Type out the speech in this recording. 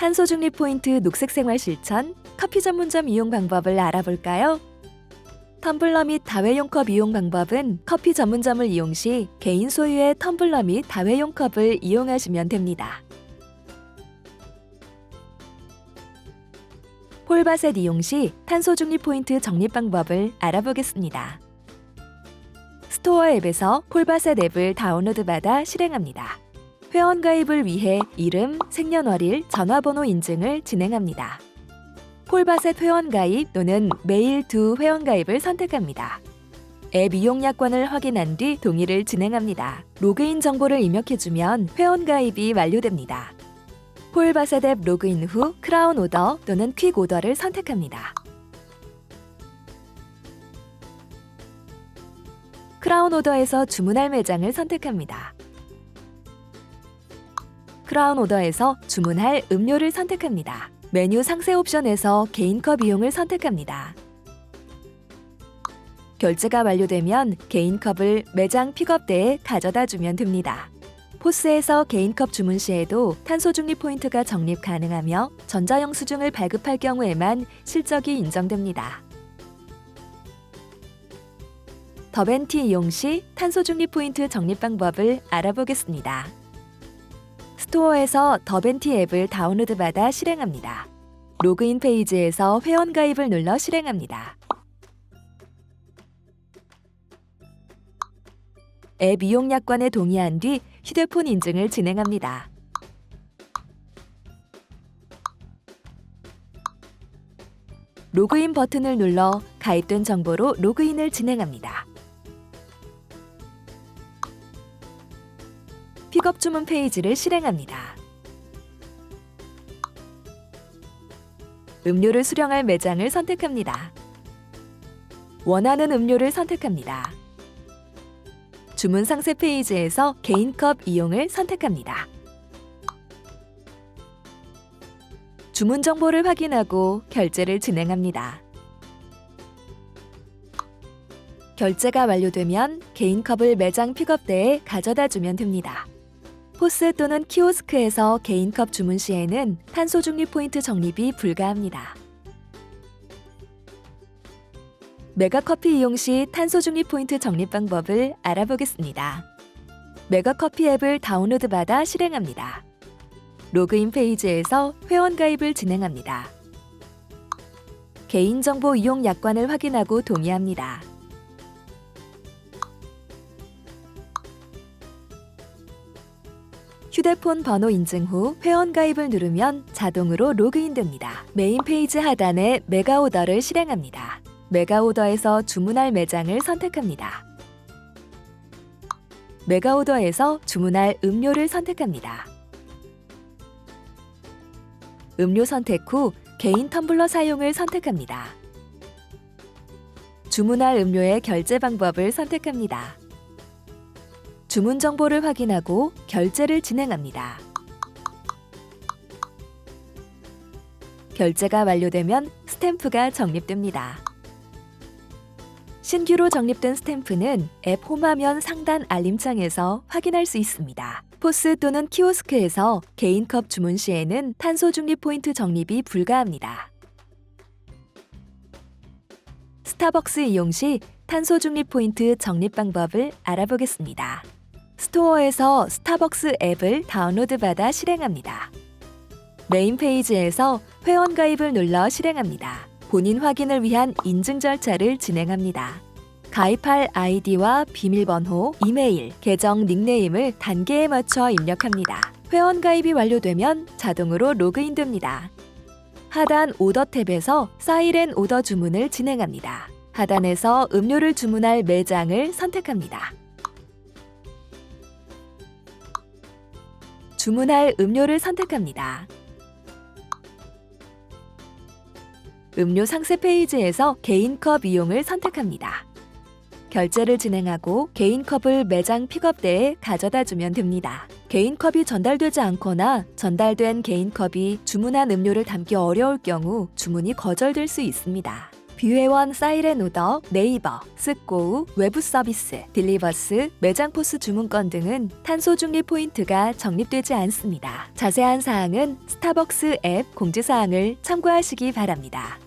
탄소 중립 포인트 녹색 생활 실천 커피 전문점 이용 방법을 알아볼까요? 텀블러 및 다회용 컵 이용 방법은 커피 전문점을 이용 시 개인 소유의 텀블러 및 다회용 컵을 이용하시면 됩니다. 폴바셋 이용 시 탄소 중립 포인트 적립 방법을 알아보겠습니다. 스토어 앱에서 폴바셋 앱을 다운로드 받아 실행합니다. 회원 가입을 위해 이름, 생년월일, 전화번호 인증을 진행합니다. 폴바셋 회원 가입 또는 메일 두 회원 가입을 선택합니다. 앱 이용 약관을 확인한 뒤 동의를 진행합니다. 로그인 정보를 입력해주면 회원 가입이 완료됩니다. 폴바셋 앱 로그인 후 크라운 오더 또는 퀵 오더를 선택합니다. 크라운 오더에서 주문할 매장을 선택합니다. 크라운 오더에서 주문할 음료를 선택합니다. 메뉴 상세 옵션에서 개인컵 이용을 선택합니다. 결제가 완료되면 개인컵을 매장 픽업대에 가져다 주면 됩니다. 포스에서 개인컵 주문 시에도 탄소 중립 포인트가 적립 가능하며 전자영수증을 발급할 경우에만 실적이 인정됩니다. 더벤티 이용 시 탄소 중립 포인트 적립 방법을 알아보겠습니다. 스토어에서 더벤티 앱을 다운로드 받아 실행합니다. 로그인 페이지에서 회원 가입을 눌러 실행합니다. 앱 이용 약관에 동의한 뒤 휴대폰 인증을 진행합니다. 로그인 버튼을 눌러 가입된 정보로 로그인을 진행합니다. 픽업 주문 페이지를 실행합니다. 음료를 수령할 매장을 선택합니다. 원하는 음료를 선택합니다. 주문 상세 페이지에서 개인컵 이용을 선택합니다. 주문 정보를 확인하고 결제를 진행합니다. 결제가 완료되면 개인컵을 매장 픽업대에 가져다 주면 됩니다. 포스 또는 키오스크에서 개인컵 주문 시에는 탄소 중립 포인트 적립이 불가합니다. 메가커피 이용 시 탄소 중립 포인트 적립 방법을 알아보겠습니다. 메가커피 앱을 다운로드 받아 실행합니다. 로그인 페이지에서 회원 가입을 진행합니다. 개인정보 이용 약관을 확인하고 동의합니다. 휴대폰 번호 인증 후 회원 가입을 누르면 자동으로 로그인됩니다. 메인 페이지 하단에 메가 오더를 실행합니다. 메가 오더에서 주문할 매장을 선택합니다. 메가 오더에서 주문할 음료를 선택합니다. 음료 선택 후 개인 텀블러 사용을 선택합니다. 주문할 음료의 결제 방법을 선택합니다. 주문 정보를 확인하고 결제를 진행합니다. 결제가 완료되면 스탬프가 적립됩니다. 신규로 적립된 스탬프는 앱 홈화면 상단 알림창에서 확인할 수 있습니다. 포스 또는 키오스크에서 개인컵 주문 시에는 탄소 중립 포인트 적립이 불가합니다. 스타벅스 이용 시 탄소 중립 포인트 적립 방법을 알아보겠습니다. 스토어에서 스타벅스 앱을 다운로드 받아 실행합니다. 메인 페이지에서 회원 가입을 눌러 실행합니다. 본인 확인을 위한 인증 절차를 진행합니다. 가입할 아이디와 비밀번호, 이메일, 계정 닉네임을 단계에 맞춰 입력합니다. 회원 가입이 완료되면 자동으로 로그인됩니다. 하단 오더 탭에서 사이렌 오더 주문을 진행합니다. 하단에서 음료를 주문할 매장을 선택합니다. 주문할 음료를 선택합니다. 음료 상세 페이지에서 개인컵 이용을 선택합니다. 결제를 진행하고 개인컵을 매장 픽업대에 가져다 주면 됩니다. 개인컵이 전달되지 않거나 전달된 개인컵이 주문한 음료를 담기 어려울 경우 주문이 거절될 수 있습니다. 뷰회원 사이렌 오더, 네이버, 스코우, 외부 서비스, 딜리버스, 매장 포스 주문권 등은 탄소 중립 포인트가 적립되지 않습니다. 자세한 사항은 스타벅스 앱 공지사항을 참고하시기 바랍니다.